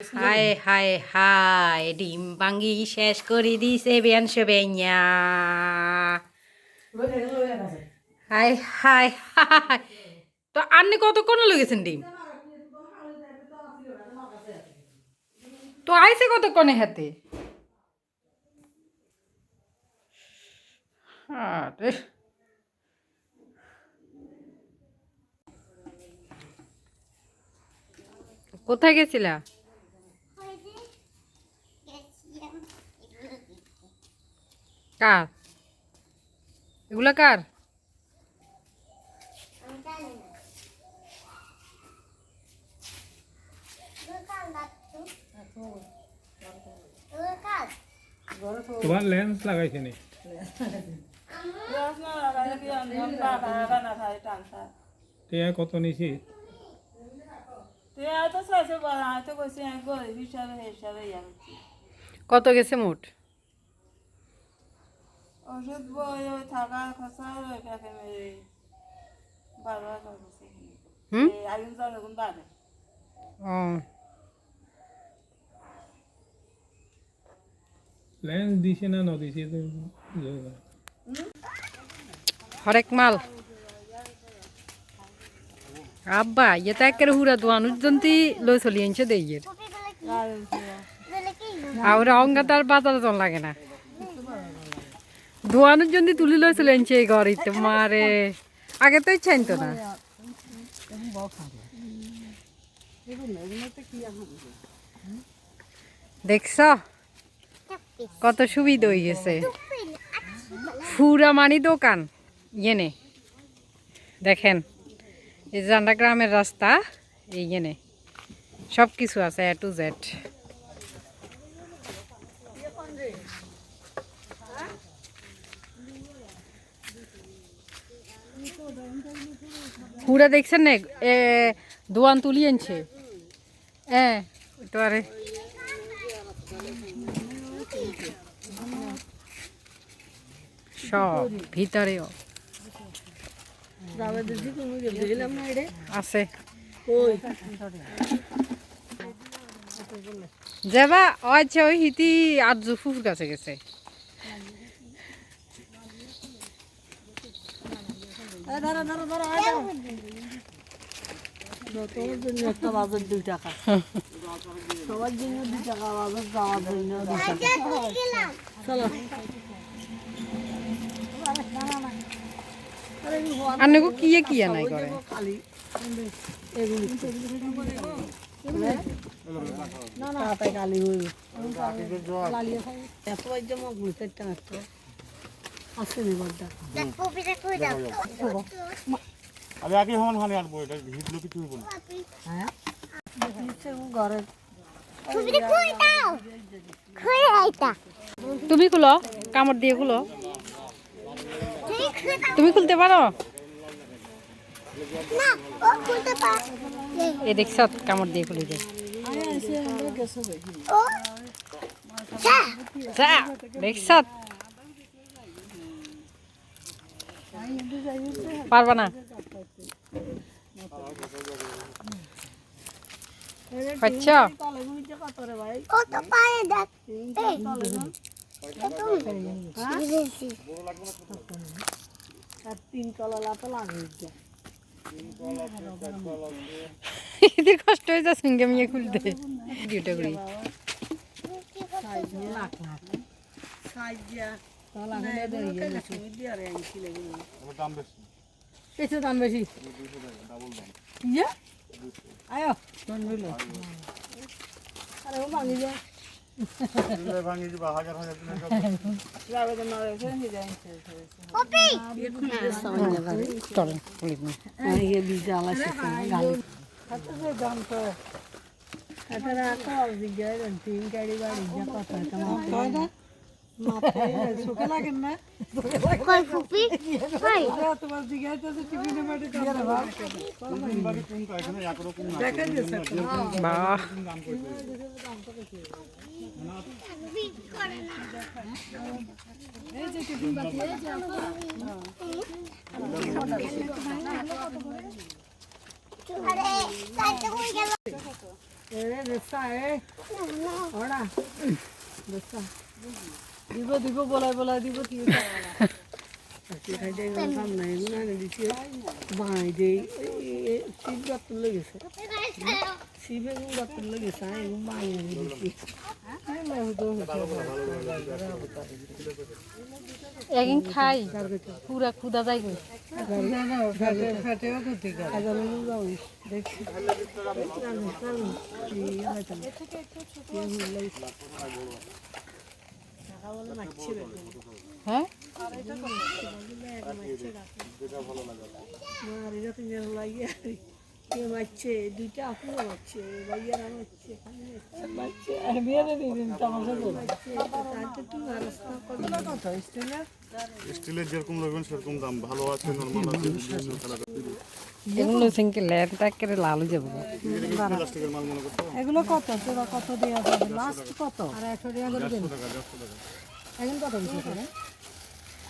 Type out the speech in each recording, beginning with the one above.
হায় হায় হায়, ডিম ভাঙ্গি শেষ করে দিছে বেন সেবেঞ্ঞা হায় হায় হায়। তো আপনি কতক্ষণ লেগেছেন ডিম? তো আইসে কতক্ষণে হাতে? আরে। কোথায় গেছিলা? কার? এগুলা কার? তোমার লেন্স লাগাইছে নি? টিয়া কত নিছি? কত গেছে মোট? ওষুধ বই ওই থাকা খরচা ওই মেরে বারো হাজার হুম আগুন এখন বাড়ে ও লেন্স দিছে না ন দিছে তো হরেক মাল আব্বা এটা একের হুরা দোয়ানুর জন্তি লই চলি আনছে দেইয়ের আর অঙ্গাতার বাজার জন লাগে না দোয়ানুর জন্য তুলে লই চলে আনছে এই ঘরিতে মারে। আগে তো ইচ্ছা আনতো না। দেখছ? কত সুবিধা হয়ে গেছে। ফুরা মানি দোকান, ইয়েনে। দেখেন, এই জান্ডা গ্রামের রাস্তা, এই ইয়েনে। সব কিছু আছে এ টু জেড পুরা দেখছেন না দোয়ান তুলি আনছে হ্যাঁ তো সব ভিতরেও আছে যাবা আচ্ছা ওই হিতি আর জুফুর কাছে গেছে তোমার জন্য একটা বাজার দুই টাকা সবার জন্য দুই টাকা বাজার যাওয়ার জন্য দুই টাকা চলো আর নাকো কিয়ে কিয়া নাই করে খালি এগুলি তাড়াতাড়ি কালি হইব এত বাজ্য মগ চারটা মাত্র আছে নি বড়টা আমি আগে হন হানি আনব এটা না। হ্যাঁ? ঘরে। তুমি খুলো কামড় দিয়ে খুলো। তুমি খুলতে পারো? এ দেখছ কামড় দিয়ে খুলে যায় দেখছ ভাই আর তিন তলা লাতো লাগে এদের কষ্ট হয়ে যাচ্ছে সঙ্গে মিয়ে খুলতে। ভিডিওটা করি। লাখ লাখ। সাইজ দিয়া তলা হলে ধরিয়ে গেছে দিয়া রে আনছি লাগে আমার দাম বেশি পেছে দাম বেশি ইয়া আয়ো কোন হইল আরে ও ভাঙি যা দিলে ভাঙি দিবা হাজার হাজার দিনের যাবে তো না রেখে নি যাই চলেন খুলি নি। ইয়ে বিজা আলাসে গালি হাতে যে দাম তো এটা রাখো দিগে তিন গাড়ি বাড়ি যা কথা কেমন কয় রে গেল এ ওরা বেসা দিব দিব বলাই বলাই দিব কি একদিন খাই পুরা ক্ষুদা যাই গো ফেটেও করতে গেল দেখছি হ্যাঁ? আর বিয়ারে দিন তামাশা তাতে রাস্তা কত স্টেলে স্টিলের যেরকম লাগবেন সেরকম দাম। ভালো আছে নর্মাল আছে এগুলো সিঙ্কে করে লালু যাব। প্লাস্টিকের মাল মনে করতে এগুলো কত? তোরা কত দেওয়া যাবে লাস্ট কত? আর একশো টাকা করে দেন এখন কত করে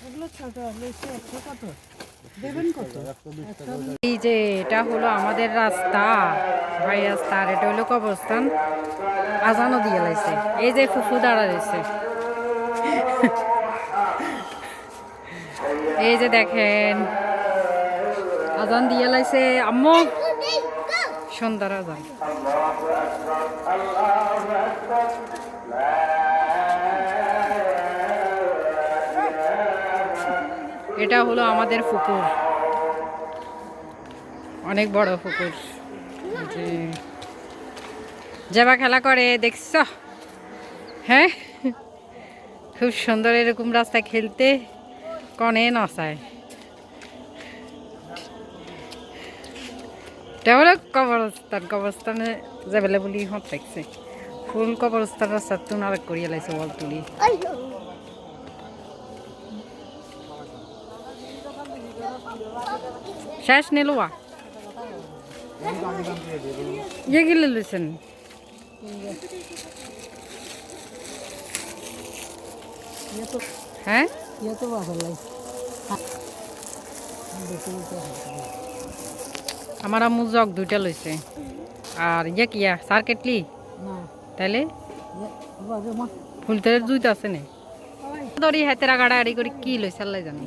এগুলো ছোট লইছে একশো কত? কত? এই যে এটা হলো আমাদের রাস্তা। ভাই রাস্তা আর এটা হলো কবরস্থান। আজানও দিয়ে লাইছে। এই যে ফুফু দাঁড়া রয়েছে। এই যে দেখেন। আজান দিয়ে লাইছে, আম্মু। সুন্দর আজান। এটা হলো আমাদের পুকুর। অনেক বড় পুকুর। যাবা খেলা করে, দেখছ? হ্যাঁ? খুব সুন্দর এরকম রাস্তায় খেলতে। কনে নসায় এটা হলো কবরস্থান কবরস্থানে যাবেলে বলি হত থাকছে ফুল কবরস্থান রাস্তা তুন আর করিয়া লাইছে তুলি। শেষ নিলুয়া ইয়ে গিলে লইছেন হ্যাঁ ইয়ে তো লাই আমার আম্মু জগ দুইটা লইছে। আর ইয়ে কিয়া সার কেটলি? না। তাইলে? ফুলতের দুইটা আছে নে? দড়ি হাতেরা গাড়াগাড়ি করে কি লইছে আল্লাহ জানি।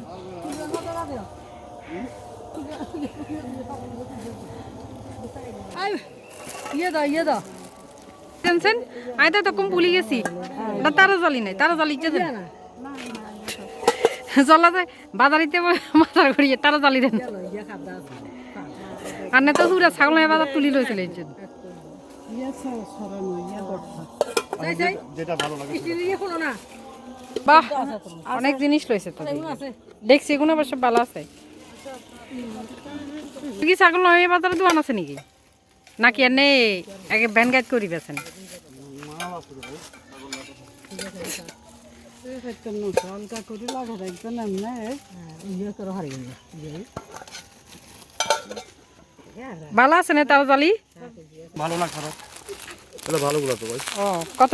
ইয়ে দাও ইয়ে দাও জানছেন? আই তো কম ভুলি গেছি। ওটা তারা জালি নাই তারা জালি ইচ্ছে দেন জলা যায় বাজারিতে বাজার করিয়ে তারা জালি দেন ইয়ে আর না তো হুরা ছাগল বাজার তুলি লইছিল জন্য। না। বাহ অনেক জিনিস লইছে তো দেখছি এগুলো অবশ্য ভালো আছে। কি ছাগল নয় বাজারে দোকান আছে নাকি? নাকি এনে আগে ব্যান গাইড করি বেছেন হালকা করে লাগা ইয়ে করে হারিয়ে ভালো আছে না তারা জালি? ভালো না খারাপ। এটা ভালোগুলো তো ভাই। ও কত?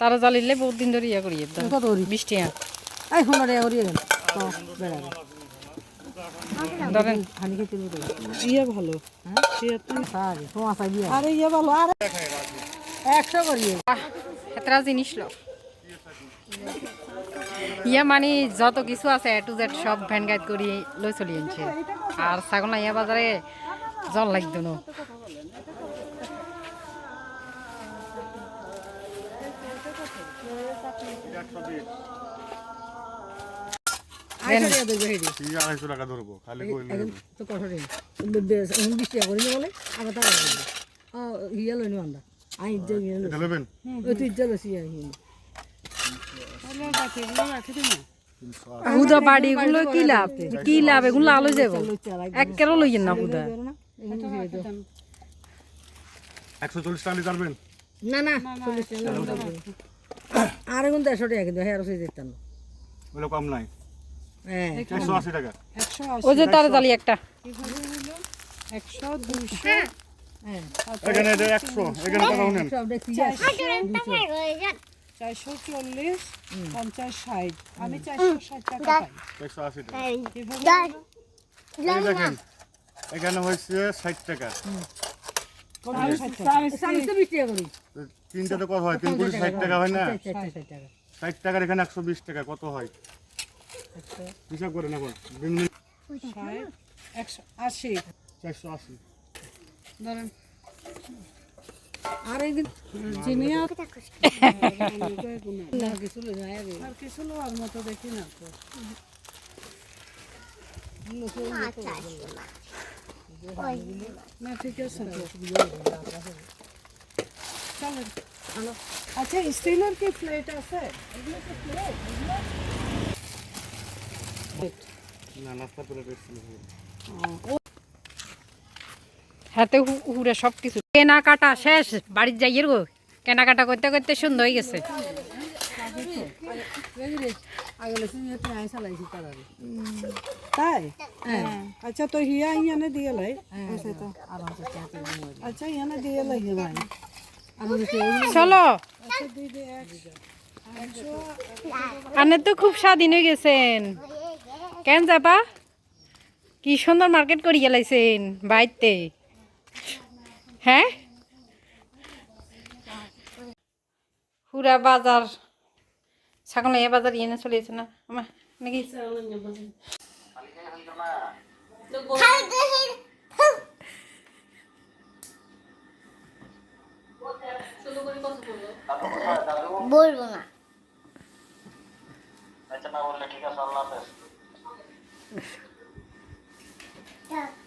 তারা জালিলে বহুত দিন ধরে ইয়ে করি একদম কত করি? বৃষ্টি হ্যাঁ এই শোনো রে করিয়ে বেড়াবে ধরেন। হানি খেতে ইয়ে ভালো। হ্যাঁ? তোমার দিয়ে আরে ইয়ে ভালো আরে। একশো করিয়ে এতটা জিনিস লো। ইয়া মানে যত কিছু আছে এ টু জেড সব ভ্যান গাইড করি লই চলি আনছে। আর ছাগল ইয়া বাজারে জল লাগতো না। আড়াইশো টাকা ধরবো খালি তো কঠোরে বেশ এখন বিশ টাকা করে বলে আবার ইয়ে লইনি বান্ধা আই ইজ্জা নেবেন? ওই তুই ইজ্জা লইছি আই হুদা বাড়ি এগুলো কি লাভ? কি লাভ? এগুলো আলো যাব। একেরও লইয়েন না হুদা একশো চল্লিশ টাকা নিতে না না চল্লিশ টাকা আর এখন দেড়শো টাকা কিন্তু হ্যাঁ কম নাই। হ্যাঁ। একশো আশি টাকা। ওই যে তারা জালি একটা। এখানে এটা একশো এখানে টাকা নেন। চারশো চল্লিশ পঞ্চাশ ষাট। আমি চারশো ষাট টাকা পাই। একশো আশি টাকা। দেখেন এখানে হয়েছে ষাট টাকা। চালিশটা বিশ টাকা? করি তো তিনটাতে কত হয়? তিন কোটি ষাট টাকা হয় না? ষাট টাকার এখানে একশো বিশ টাকা কত হয়? হিসাব করেন এখন একশো আশি। চারশো আশি। ধরেন আর একদিন জিনিয়া না কিছু যায় আগে আর কিছু লোয়ার মতো দেখি না তো না ঠিক আছে তো চলেন আচ্ছা স্টিলের কি প্লেট আছে এগুলো কি প্লেট না নাস্তা করে পেয়েছিল হাতে হু- হুড়ে সব কিছু কেনাকাটা শেষ বাড়ির যাইয়ের গো কেনাকাটা করতে করতে সুন্দর হয়ে গেছে। তাই? আচ্ছা তো হিয়া ইয়ানে দিয়ে লাই। আচ্ছা ইয়ানে দিয়ে লাই ভাই আর বেশি চলো। আচ্ছা আনে তো খুব স্বাধীন হয়ে গেছেন। কেন যাবা? কি সুন্দর মার্কেট করে গেলাইছেন বাইতে হ্যাঁ? পুরা বাজার। ছাগল এ বাজার ইয়ে চলে গেছে না? আমার নাকি? বলব না। আর